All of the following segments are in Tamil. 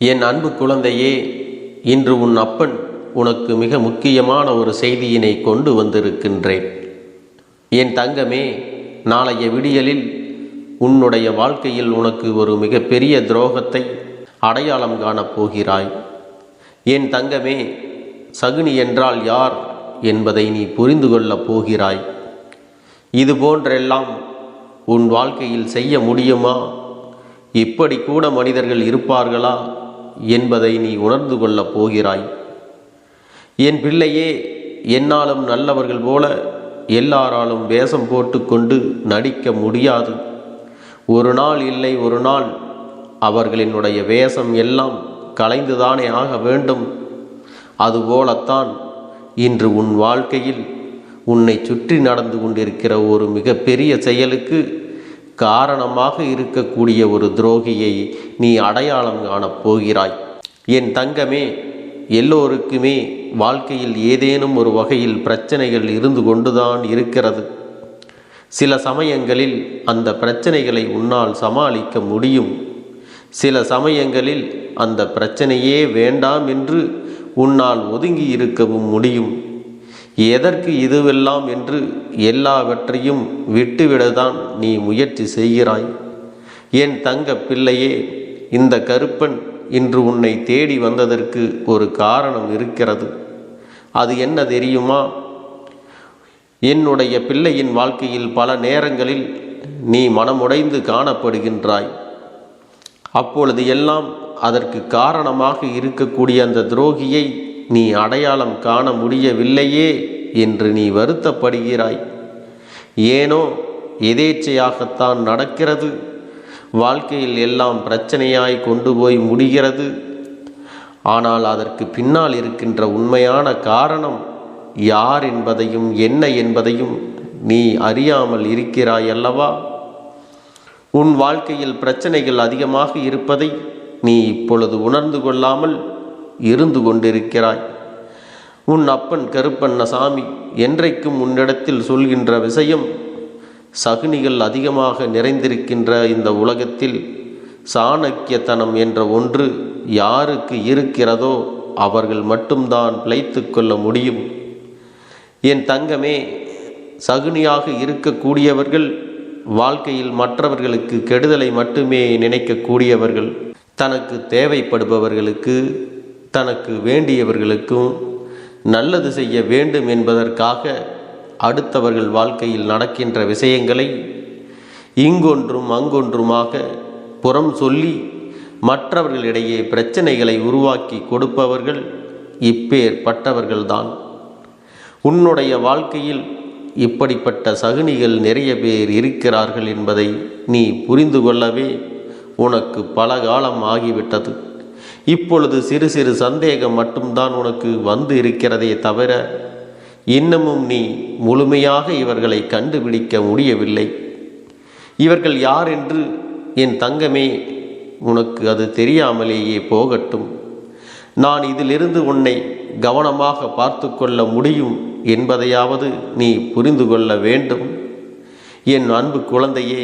என் அன்பு குழந்தையே இன்று உன் அப்பன் உனக்கு மிக முக்கியமான ஒரு செய்தியினை கொண்டு வந்திருக்கின்றேன். என் தங்கமே நாளைய விடியலில் உன்னுடைய வாழ்க்கையில் உனக்கு ஒரு மிகப்பெரிய துரோகத்தை அடையாளம் காணப் போகிறாய். என் தங்கமே சகுனி என்றால் யார் என்பதை நீ புரிந்து கொள்ளப் போகிறாய். இது போன்றெல்லாம் உன் வாழ்க்கையில் செய்ய முடியுமா? இப்படி கூட மனிதர்கள் இருப்பார்களா? என்பதை நீ உணர்ந்து கொள்ளப் போகிறாய். என் பிள்ளையே என்னாலும் நல்லவர்கள் போல எல்லாராலும் வேஷம் போட்டுக்கொண்டு நடிக்க முடியாது. ஒரு நாள் இல்லை ஒரு நாள் அவர்களினுடைய வேஷம் எல்லாம் கலைந்துதானே ஆக வேண்டும். அதுபோலத்தான் இன்று உன் வாழ்க்கையில் உன்னை சுற்றி நடந்து கொண்டிருக்கிற ஒரு மிகப்பெரிய செயலுக்கு காரணமாக இருக்கக்கூடிய ஒரு துரோகியை நீ அடையாளம் காணப் போகிறாய். என் தங்கமே எல்லோருக்குமே வாழ்க்கையில் ஏதேனும் ஒரு வகையில் பிரச்சனைகள் இருந்து கொண்டுதான் இருக்கிறது. சில சமயங்களில் அந்த பிரச்சனைகளை உன்னால் சமாளிக்க முடியும். சில சமயங்களில் அந்த பிரச்சனையே வேண்டாம் என்று உன்னால் ஒதுங்கி இருக்கவும் முடியும். எதற்கு இதுவெல்லாம் என்று எல்லாவற்றையும் விட்டுவிடதான் நீ முயற்சி செய்கிறாய்? என் தங்க பிள்ளையே இந்த கருப்பன் இன்று உன்னை தேடி வந்ததற்கு ஒரு காரணம் இருக்கிறது. அது என்ன தெரியுமா? என்னுடைய பிள்ளையின் வாழ்க்கையில் பல நேரங்களில் நீ மனமுடைந்து காணப்படுகின்றாய். அப்பொழுது எல்லாம் அதற்கு காரணமாக இருக்கக்கூடிய அந்த துரோகியை நீ அடையாளம் காண முடியவில்லையே என்று நீ வருத்தப்படுகிறாய். ஏனோ எதேச்சையாகத்தான் நடக்கிறது. வாழ்க்கையில் எல்லாம் பிரச்சனையாய் கொண்டு போய் முடிகிறது. ஆனால் அதற்கு பின்னால் இருக்கின்ற உண்மையான காரணம் யார் என்பதையும் என்ன என்பதையும் நீ அறியாமல் இருக்கிறாய் அல்லவா? உன் வாழ்க்கையில் பிரச்சனைகள் அதிகமாக இருப்பதை நீ இப்பொழுது உணர்ந்து கொள்ளாமல் இருந்து கொண்டிருக்கிறாய். உன் அப்பன் கருப்பண்ண சாமி என்றைக்கும் உன்னிடத்தில் சொல்கின்ற விஷயம் சகுனிகள் அதிகமாக நிறைந்திருக்கின்ற இந்த உலகத்தில் சாணக்கியத்தனம் என்ற ஒன்று யாருக்கு இருக்கிறதோ அவர்கள் மட்டும்தான் பிழைத்து கொள்ள முடியும். என் தங்கமே சகுனியாக இருக்கக்கூடியவர்கள் வாழ்க்கையில் மற்றவர்களுக்கு கெடுதலை மட்டுமே நினைக்கக்கூடியவர்கள் தனக்கு தேவைப்படுபவர்களுக்கு தனக்கு வேண்டியவர்களுக்கும் நல்லது செய்ய வேண்டும் என்பதற்காக அடுத்தவர்கள் வாழ்க்கையில் நடக்கின்ற விஷயங்களை இங்கொன்றும் அங்கொன்றுமாக புறம் சொல்லி மற்றவர்களிடையே பிரச்சனைகளை உருவாக்கி கொடுப்பவர்கள் இப்பேற்பட்டவர்கள்தான். உன்னுடைய வாழ்க்கையில் இப்படிப்பட்ட சகுனிகள் நிறைய பேர் இருக்கிறார்கள் என்பதை நீ புரிந்து கொள்ளவே உனக்கு பல காலம் ஆகிவிட்டது. இப்பொழுது சிறு சிறு சந்தேகம் மட்டும்தான் உனக்கு வந்து இருக்கிறதே தவிர இன்னமும் நீ முழுமையாக இவர்களை கண்டுபிடிக்க முடியவில்லை. இவர்கள் யார் என்று என் தங்கமே உனக்கு அது தெரியாமலேயே போகட்டும். நான் இதிலிருந்து உன்னை கவனமாக பார்த்து கொள்ள முடியும் என்பதையாவது நீ புரிந்து கொள்ள வேண்டும். என் அன்பு குழந்தையே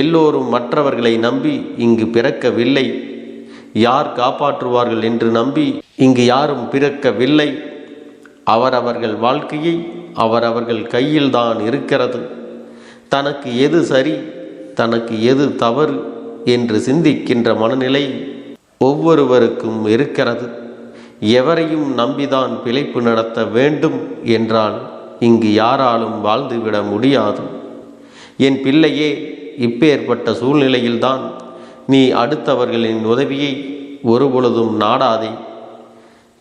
எல்லோரும் மற்றவர்களை நம்பி இங்கு பிறக்கவில்லை. யார் காப்பாற்றுவார்கள் என்று நம்பி இங்கு யாரும் பிறக்கவில்லை. அவரவர்கள் வாழ்க்கையை அவரவர்கள் கையில்தான் இருக்கிறது. தனக்கு எது சரி தனக்கு எது தவறு என்று சிந்திக்கின்ற மனநிலை ஒவ்வொருவருக்கும் இருக்கிறது. எவரையும் நம்பிதான் பிழைப்பு நடத்த வேண்டும் என்றால் இங்கு யாராலும் வாழ்ந்துவிட முடியாது. என் பிள்ளையே இப்பேற்பட்ட சூழ்நிலையில்தான் நீ அடுத்தவர்களின் உதவியை ஒருபொழுதும் நாடாதே.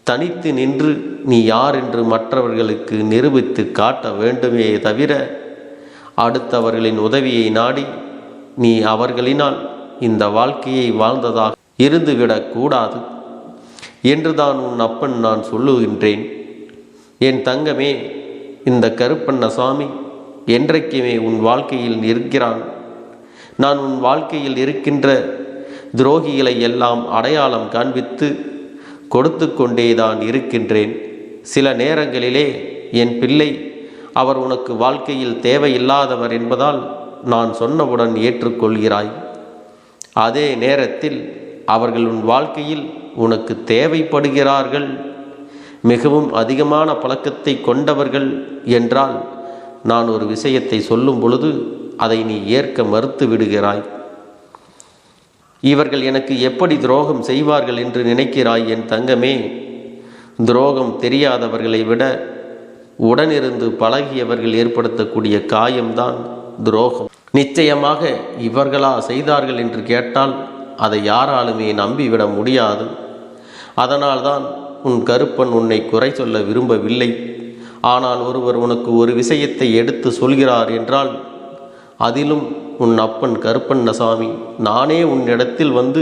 தனித்து நின்று நீ யார் என்று மற்றவர்களுக்கு நிரூபித்து காட்ட வேண்டுமே தவிர அடுத்தவர்களின் உதவியை நாடி நீ அவர்களினால் இந்த வாழ்க்கையை வாழ்ந்ததாக இருந்துவிடக்கூடாது என்றுதான் உன் அப்பன் நான் சொல்லுகின்றேன். என் தங்கமே இந்த கருப்பண்ண சுவாமி என்றைக்குமே உன் வாழ்க்கையில் இருக்கிறான் நான் உன் வாழ்க்கையில் இருக்கின்ற துரோகிகளை எல்லாம் அடையாளம் காண்பித்து கொடுத்து கொண்டேதான் இருக்கின்றேன். சில நேரங்களிலே என் பிள்ளை அவர் உனக்கு வாழ்க்கையில் தேவையில்லாதவர் என்பதால் நான் சொன்னவுடன் ஏற்றுக்கொள்கிறாய். அதே நேரத்தில் அவர்கள் உன் வாழ்க்கையில் உனக்கு தேவைப்படுகிறார்கள். மிகவும் அதிகமான பழக்கத்தை கொண்டவர்கள் என்றால் நான் ஒரு விஷயத்தை சொல்லும் பொழுது அதை நீ ஏற்க மறுத்து விடுகிறாய். இவர்கள் எனக்கு எப்படி துரோகம் செய்வார்கள் என்று நினைக்கிறாய் என் தங்கமே? துரோகம் தெரியாதவர்களை விட உடனிருந்து பழகியவர்கள் ஏற்படுத்தக்கூடிய காயம்தான் துரோகம். நிச்சயமாக இவர்களா செய்தார்கள் என்று கேட்டால் அதை யாராலுமே நம்பிவிட முடியாது. அதனால்தான் உன் கருப்பன் உன்னை குறை சொல்ல விரும்பவில்லை. ஆனால் ஒருவர் உனக்கு ஒரு விஷயத்தை எடுத்து சொல்கிறார் என்றால் அதிலும் உன் அப்பன் கருப்பண்ணசாமி நானே உன்னிடத்தில் வந்து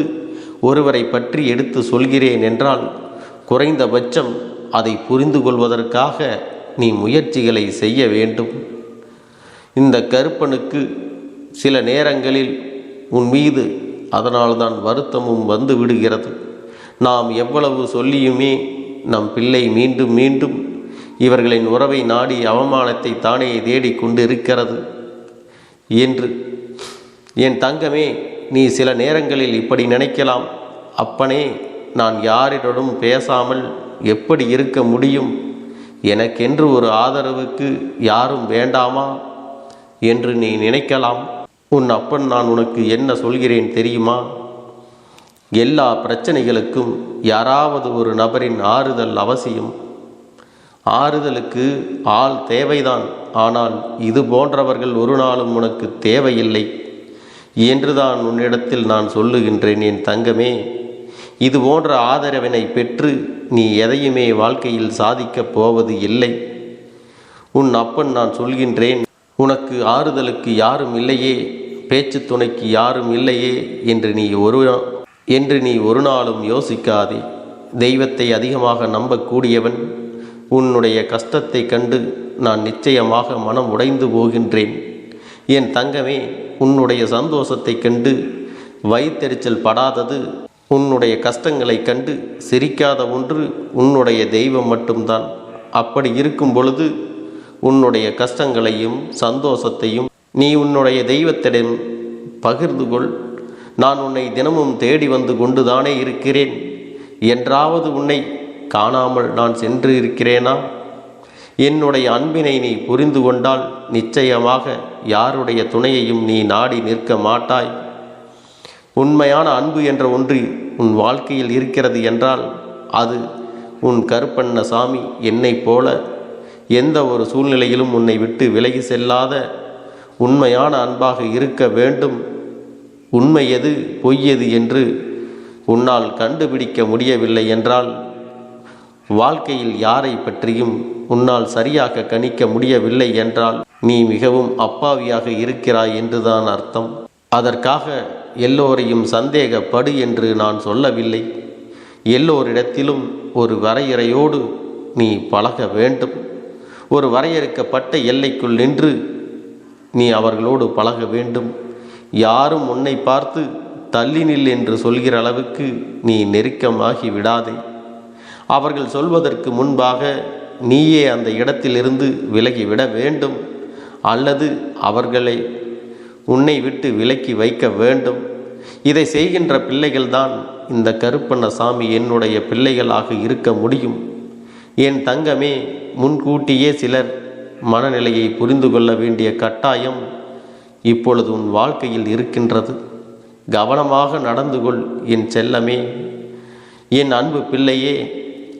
ஒருவரை பற்றி எடுத்து சொல்கிறேன் என்றால் குறைந்தபட்சம் அதை புரிந்து கொள்வதற்காக நீ முயற்சிகளை செய்ய வேண்டும். இந்த கருப்பனுக்கு சில நேரங்களில் உன் மீது அதனால்தான் வருத்தமும் வந்து விடுகிறது. நாம் எவ்வளவு சொல்லியுமே நம் பிள்ளை மீண்டும் மீண்டும் இவர்களின் உறவை நாடி அவமானத்தை தானே தேடிக்கொண்டு இருக்கிறது என்று. என் தங்கமே நீ சில நேரங்களில் இப்படி நினைக்கலாம். அப்பனே நான் யாரிடனும் பேசாமல் எப்படி இருக்க முடியும்? எனக்கென்று ஒரு ஆதரவுக்கு யாரும் வேண்டாமா? என்று நீ நினைக்கலாம். உன் அப்பன் நான் உனக்கு என்ன சொல்கிறேன் தெரியுமா? எல்லா பிரச்சனைகளுக்கும் யாராவது ஒரு நபரின் ஆறுதல் அவசியம். ஆறுதலுக்கு ஆள் தேவைதான். ஆனால் இது போன்றவர்கள் ஒரு நாளும் உனக்கு தேவையில்லை. என்றுதான் உன்னிடத்தில் நான் சொல்லுகின்றேன் என் தங்கமே. இது போன்ற ஆதரவினை பெற்று நீ எதையுமே வாழ்க்கையில் சாதிக்கப் போவது இல்லை. உன் அப்பன் நான் சொல்கின்றேன் உனக்கு ஆறுதலுக்கு யாரும் இல்லையே பேச்சு துணைக்கு யாரும் இல்லையே என்று நீ ஒரு என்று நீ ஒரு நாளும் யோசிக்காதே. தெய்வத்தை அதிகமாக நம்பக்கூடியவன் உன்னுடைய கஷ்டத்தை கண்டு நான் நிச்சயமாக மனம் உடைந்து போகின்றேன். என் தங்கமே உன்னுடைய சந்தோஷத்தை கண்டு வயிற்றெரிச்சல் படாதது உன்னுடைய கஷ்டங்களைக் கண்டு சிரிக்காத ஒன்று உன்னுடைய தெய்வம் மட்டும்தான். அப்படி இருக்கும் பொழுது உன்னுடைய கஷ்டங்களையும் சந்தோஷத்தையும் நீ உன்னுடைய தெய்வத்திடம் பகிர்ந்து கொள். நான் உன்னை தினமும் தேடி வந்து கொண்டுதானே இருக்கிறேன். என்றாவது உன்னை காணாமல் நான் சென்று இருக்கிறேனா? என்னுடைய அன்பினை நீ புரிந்து கொண்டால் நிச்சயமாக யாருடைய துணையையும் நீ நாடி நிற்க மாட்டாய். உண்மையான அன்பு என்ற ஒன்று உன் வாழ்க்கையில் இருக்கிறது என்றால் அது உன் கருப்பண்ண சாமி என்னைப் போல எந்த ஒரு சூழ்நிலையிலும் உன்னை விட்டு விலகி செல்லாத உண்மையான அன்பாக இருக்க வேண்டும். உண்மை எது பொய் எது என்று உன்னால் கண்டுபிடிக்க முடியவில்லை என்றால் வாழ்க்கையில் யாரை பற்றியும் உன்னால் சரியாக கணிக்க முடியவில்லை என்றால் நீ மிகவும் அப்பாவியாக இருக்கிறாய் என்றுதான் அர்த்தம். அதற்காக எல்லோரையும் சந்தேகப்படு என்று நான் சொல்லவில்லை. எல்லோரிடத்திலும் ஒரு வரையறையோடு நீ பழக வேண்டும். ஒரு வரையறுக்கப்பட்ட எல்லைக்குள் நின்று நீ அவர்களோடு பழக வேண்டும். யாரும் உன்னை பார்த்து தள்ளி நில் என்று சொல்கிற அளவுக்கு நீ நெருக்கமாகி விடாதே. அவர்கள் சொல்வதற்கு முன்பாக நீயே அந்த இடத்திலிருந்து விலகிவிட வேண்டும் அல்லது அவர்களை உன்னை விட்டு விலக்கி வைக்க வேண்டும். இதை செய்கின்ற பிள்ளைகள்தான் இந்த கருப்பண்ண சாமி என்னுடைய பிள்ளைகளாக இருக்க முடியும். என் தங்கமே முன்கூட்டியே சிலர் மனநிலையை புரிந்து கொள்ள வேண்டிய கட்டாயம் இப்பொழுது உன் வாழ்க்கையில் இருக்கின்றது. கவனமாக நடந்து கொள் என் செல்லமே. என் அன்பு பிள்ளையே